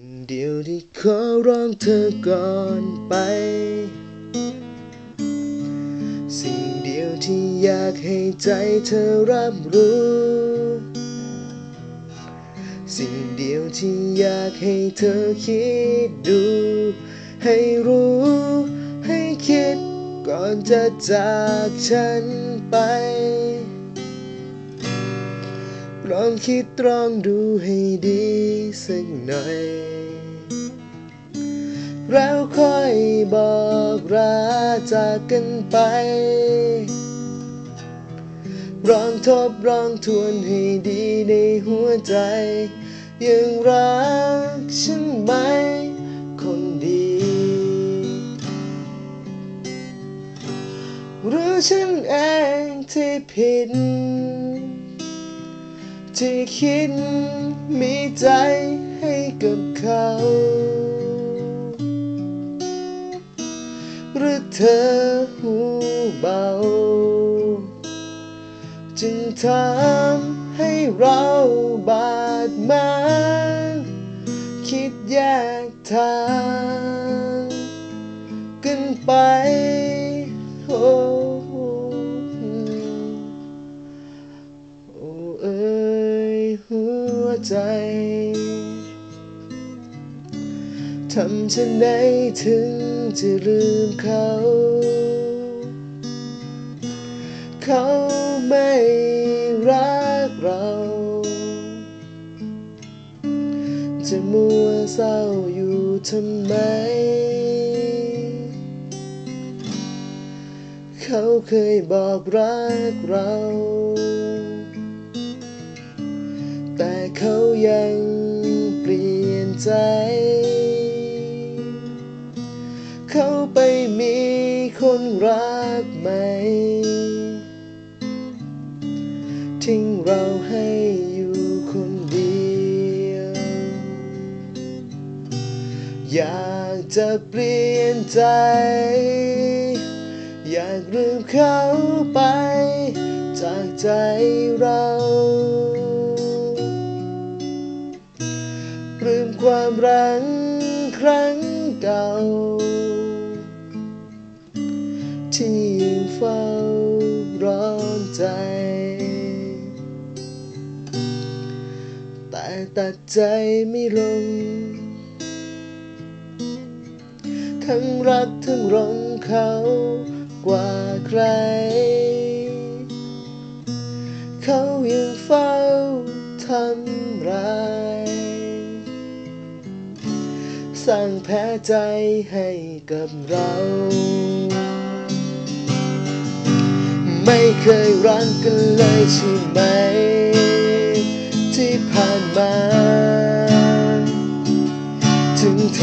สิ่งเดียวที่ขอร้องเธอก่อนไป สิ่งเดียวที่อยากให้ใจเธอรับรู้ สิ่งเดียวที่อยากให้เธอคิดดู ให้รู้ ให้คิดก่อนจะจากฉันไป ลองคิดตรองดูให้ดีสักหน่อย แล้วค่อยบอกราจากกันไปลองทบลองทวนให้ดีในหัวใจ ยังรักฉันไหม คนดี หรือฉันเองที่ผิด ที่คิดมีใจให้กับเขา หรือเธอหูเบา จึงทำให้เราบาดหมางคิดแยกทางกันไป ทำฉันไหนถึงจะลืมเขา เขาไม่รักเรา จะมัวเศร้าอยู่ทำไม เขาเคยบอกรักเรา แต่เขายังเปลี่ยนใจ คนรักใหม ทิ้งเราให้อยู่คนเดียว อยากจะเปลี่ยนใจ อยากลืมเขาไปจากใจเราลืมความรักครั้งเก่า แต่ตัดใจไม่ลง ทั้งรักทั้งหลงเขากว่าใคร เขายังเฝ้าทำร้ายสร้างแผลใจให้กับเรา ไม่เคยรักกันเลยใช่ไหม ผ่านมา ถึงท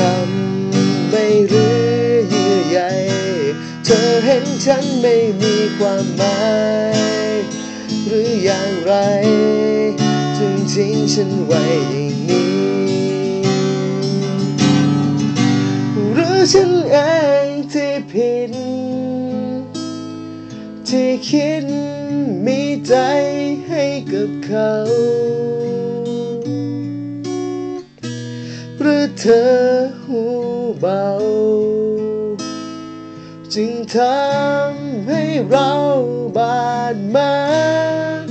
ำไม่เหลือเยื่อใยเธอเห็นฉันไม่มีความหมาย หรืออย่างไรจึงทิ้งฉันไว้อย่างนี้หรือฉันเองที่ผิด ที่คิดมีใจให้กับเขา เธอหูเบา จึงทำให้เราบาดหมาง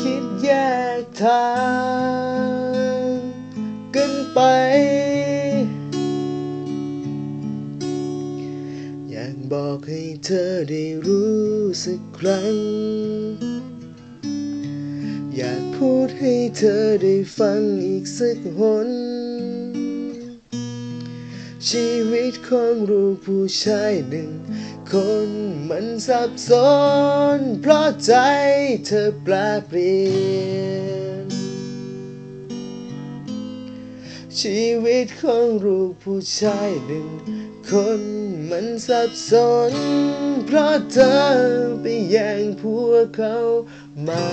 คิดแยกทางกันไป อยากบอกให้เธอได้รู้สักครั้ง อยากพูดให้เธอได้ฟังอีกสักหน ชีวิตของลูกผู้ชายหนึ่ง คนมันสับสนเพราะใจเธอแปลเปลี่ยน ชีวิตของลูกผู้ชายหนึ่ง คนมันสับสน เพราะเธอไปแย่งผัวเขามา